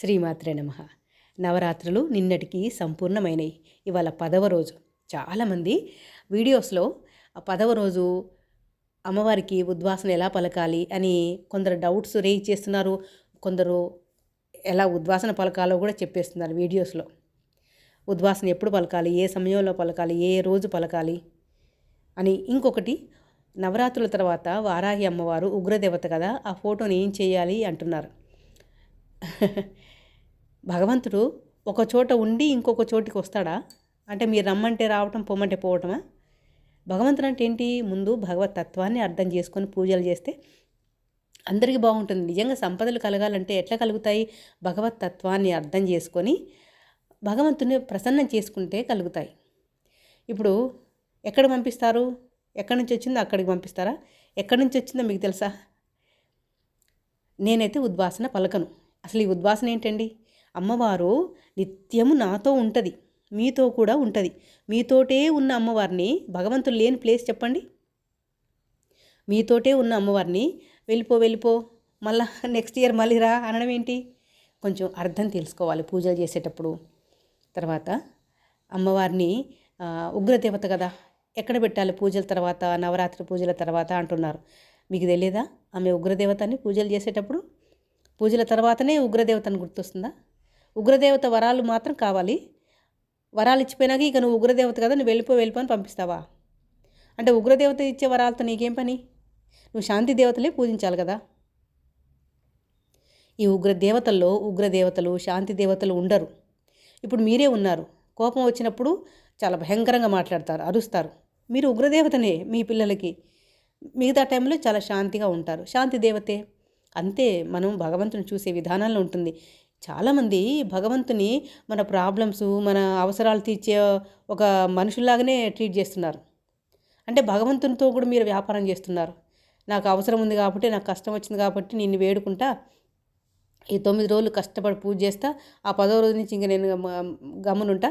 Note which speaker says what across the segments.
Speaker 1: శ్రీమాత్రే నమ. నవరాత్రులు నిన్నటికి సంపూర్ణమైనవి ఇవాళ పదవ రోజు. చాలామంది వీడియోస్లో ఆ పదవ రోజు అమ్మవారికి ఉద్వాసన ఎలా పలకాలి అని కొందరు డౌట్స్ రేజ్ చేస్తున్నారు. కొందరు ఎలా ఉద్వాసన పలకాలో కూడా చెప్పేస్తున్నారు వీడియోస్లో. ఉద్వాసన ఎప్పుడు పలకాలి? ఏ సమయంలో పలకాలి? ఏ రోజు పలకాలి? అని ఇంకొకటి నవరాత్రుల తర్వాత వారాహి అమ్మవారు ఉగ్రదేవత కదా ఆ ఫోటోని ఏం చేయాలి అంటున్నారు. భగవంతుడు ఒక చోట ఉండి ఇంకొక చోటికి వస్తాడా? అంటే మీరు రమ్మంటే రావటం పొమ్మంటే పోవటమా? భగవంతుడు అంటే ఏంటి? ముందు భగవత్ తత్వాన్ని అర్థం చేసుకొని పూజలు చేస్తే అందరికీ బాగుంటుంది. నిజంగా సంపదలు కలగాలంటే ఎట్లా కలుగుతాయి? భగవత్ తత్వాన్ని అర్థం చేసుకొని భగవంతుని ప్రసన్నం చేసుకుంటే కలుగుతాయి. ఇప్పుడు ఎక్కడ పంపిస్తారు? ఎక్కడి నుంచి వచ్చిందో అక్కడికి పంపిస్తారా? ఎక్కడి నుంచి వచ్చిందో మీకు తెలుసా? నేనైతే ఉద్వాసన పలకను. అసలు ఈ ఉద్వాసన ఏంటండి? అమ్మవారు నిత్యము నాతో ఉంటుంది మీతో కూడా ఉంటుంది. మీతోటే ఉన్న అమ్మవారిని భగవంతుడు లేని ప్లేస్ చెప్పండి. మీతోటే ఉన్న అమ్మవారిని వెళ్ళిపో వెళ్ళిపో మళ్ళా నెక్స్ట్ ఇయర్ మళ్ళీ రా అనడం ఏంటి? కొంచెం అర్థం తెలుసుకోవాలి పూజలు చేసేటప్పుడు. తర్వాత అమ్మవారిని ఉగ్రదేవత కదా ఎక్కడ పెట్టాలి పూజల తర్వాత నవరాత్రి పూజల తర్వాత అంటున్నారు. మీకు తెలియదా ఆమె ఉగ్రదేవతని పూజలు చేసేటప్పుడు? పూజల తర్వాతనే ఉగ్రదేవతని గుర్తొస్తుందా? ఉగ్రదేవత వరాలు మాత్రం కావాలి. వరాలు ఇచ్చిపోయినాక ఇక నువ్వు ఉగ్రదేవత కదా నువ్వు వెళ్ళిపో వెళ్ళిపో అని పంపిస్తావా? అంటే ఉగ్రదేవత ఇచ్చే వరాలతో నీకేం పని? నువ్వు శాంతి దేవతలే పూజించాలి కదా. ఈ ఉగ్ర దేవతల్లో శాంతి దేవతలు ఉండరు. ఇప్పుడు మీరే ఉన్నారు. కోపం వచ్చినప్పుడు చాలా భయంకరంగా మాట్లాడతారు అరుస్తారు. మీరు ఉగ్రదేవతనే మీ పిల్లలకి. మిగతా టైంలో చాలా శాంతిగా ఉంటారు. శాంతి దేవతే. అంతే మనం భగవంతుని చూసే విధానంలో ఉంటుంది. చాలామంది భగవంతుని మన ప్రాబ్లమ్స్ మన అవసరాలు తీర్చే ఒక మనుషుల్లాగానే ట్రీట్ చేస్తున్నారు. అంటే భగవంతునితో కూడా మీరు వ్యాపారం చేస్తున్నారు. నాకు అవసరం ఉంది కాబట్టి నాకు కష్టం వచ్చింది కాబట్టి నిన్ను వేడుకుంటా ఈ తొమ్మిది రోజులు కష్టపడి పూజ చేస్తా ఆ పదో రోజు నుంచి ఇంక నేను గమనుంటా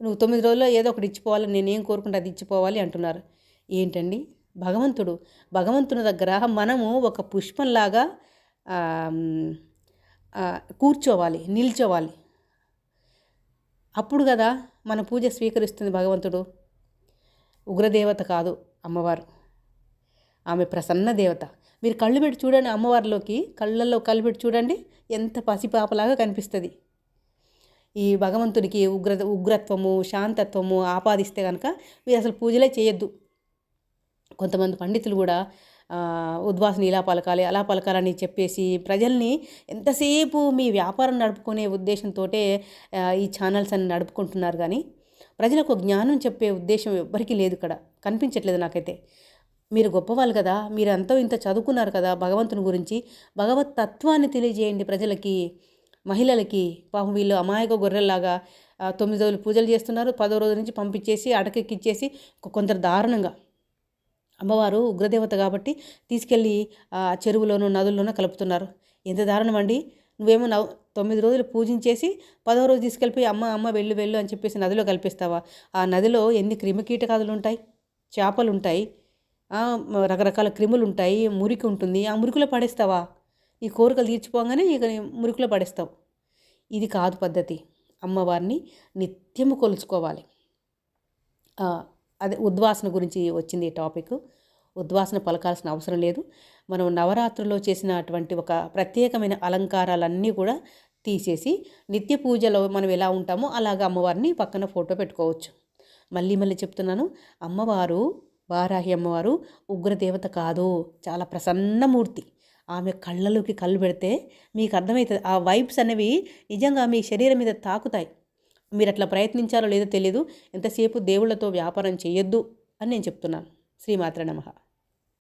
Speaker 1: నువ్వు తొమ్మిది రోజుల్లో ఏదో ఒకటి ఇచ్చిపోవాలి నేనేం కోరుకుంటే అది ఇచ్చిపోవాలి అంటున్నారు. ఏంటండి? భగవంతుడు భగవంతుని దగ్గర మనము ఒక పుష్పంలాగా కూర్చోవాలి నిల్చోవాలి. అప్పుడు కదా మన పూజ స్వీకరిస్తుంది భగవంతుడు. ఉగ్రదేవత కాదు అమ్మవారు. ఆమె ప్రసన్న దేవత. మీరు కళ్ళు పెట్టి చూడండి అమ్మవారిలోకి కళ్ళల్లో కళ్ళు పెట్టి చూడండి ఎంత పసిపాపలాగా కనిపిస్తుంది. ఈ భగవంతుడికి ఉగ్ర ఉగ్రత్వము శాంతత్వము ఆపాదిస్తే కనుక మీరు అసలు పూజలే చేయొద్దు. కొంతమంది పండితులు కూడా ఆ, ఉద్వాసన ఇలా పలకాలి అలా పలకాలని చెప్పేసి ప్రజల్ని ఎంతసేపు మీ వ్యాపారం నడుపుకునే ఉద్దేశంతో ఈ ఛానల్స్ అన్ని నడుపుకుంటున్నారు కానీ ప్రజలకు జ్ఞానం చెప్పే ఉద్దేశం ఎవ్వరికీ లేదు ఇక్కడ. కనిపించట్లేదు నాకైతే. మీరు గొప్పవాళ్ళు కదా మీరు ఎంతో ఇంత చదువుకున్నారు కదా భగవంతుని గురించి భగవత్ తత్వాన్ని తెలియజేయండి ప్రజలకి మహిళలకి. పాపం వీళ్ళు అమాయక గొర్రెల్లాగా తొమ్మిది రోజులు పూజలు చేస్తున్నారు పదో రోజు నుంచి పంపించేసి అటకెక్కిచ్చేసి కొందరు దారుణంగా అమ్మవారు ఉగ్రదేవత కాబట్టి తీసుకెళ్ళి ఆ చెరువులోనూ నదుల్లోనూ కలుపుతున్నారు. ఎంత దారుణం అండి. నువ్వేమో నవ్ తొమ్మిది రోజులు పూజించేసి పదో రోజు తీసుకెళ్ళిపోయి అమ్మ అమ్మ వెళ్ళు వెళ్ళు అని చెప్పేసి నదిలో కలిపిస్తావా? ఆ నదిలో ఎన్ని క్రిమికీటకాదులు ఉంటాయి? చేపలు ఉంటాయి. రకరకాల క్రిములు ఉంటాయి. మురికి ఉంటుంది. ఆ మురికిలో పడేస్తావా? ఈ కోరికలు తీర్చిపోగానే ఇక మురికిలో పడేస్తావు. ఇది కాదు పద్ధతి. అమ్మవారిని నిత్యము కొలుచుకోవాలి. అదే ఉద్వాసన గురించి వచ్చింది ఈ టాపిక్. ఉద్వాసన పలకాల్సిన అవసరం లేదు. మనం నవరాత్రుల్లో చేసినటువంటి ఒక ప్రత్యేకమైన అలంకారాలన్నీ కూడా తీసేసి నిత్య పూజలో మనం ఎలా ఉంటామో అలాగ అమ్మవారిని పక్కన ఫోటో పెట్టుకోవచ్చు. మళ్ళీ మళ్ళీ చెప్తున్నాను అమ్మవారు వారాహి అమ్మవారు ఉగ్రదేవత కాదు. చాలా ప్రసన్నమూర్తి. ఆమె కళ్ళలోకి కళ్ళు పెడితే మీకు అర్థమవుతుంది. ఆ వైబ్స్ అనేవి నిజంగా మీ శరీరం మీద తాకుతాయి. మీరు అట్లా ప్రయత్నించారో లేదో తెలియదు ఎంతసేపు దేవుళ్ళతో వ్యాపారం చేయొద్దు అని నేను చెప్తున్నాను. శ్రీమాత్ర నమః.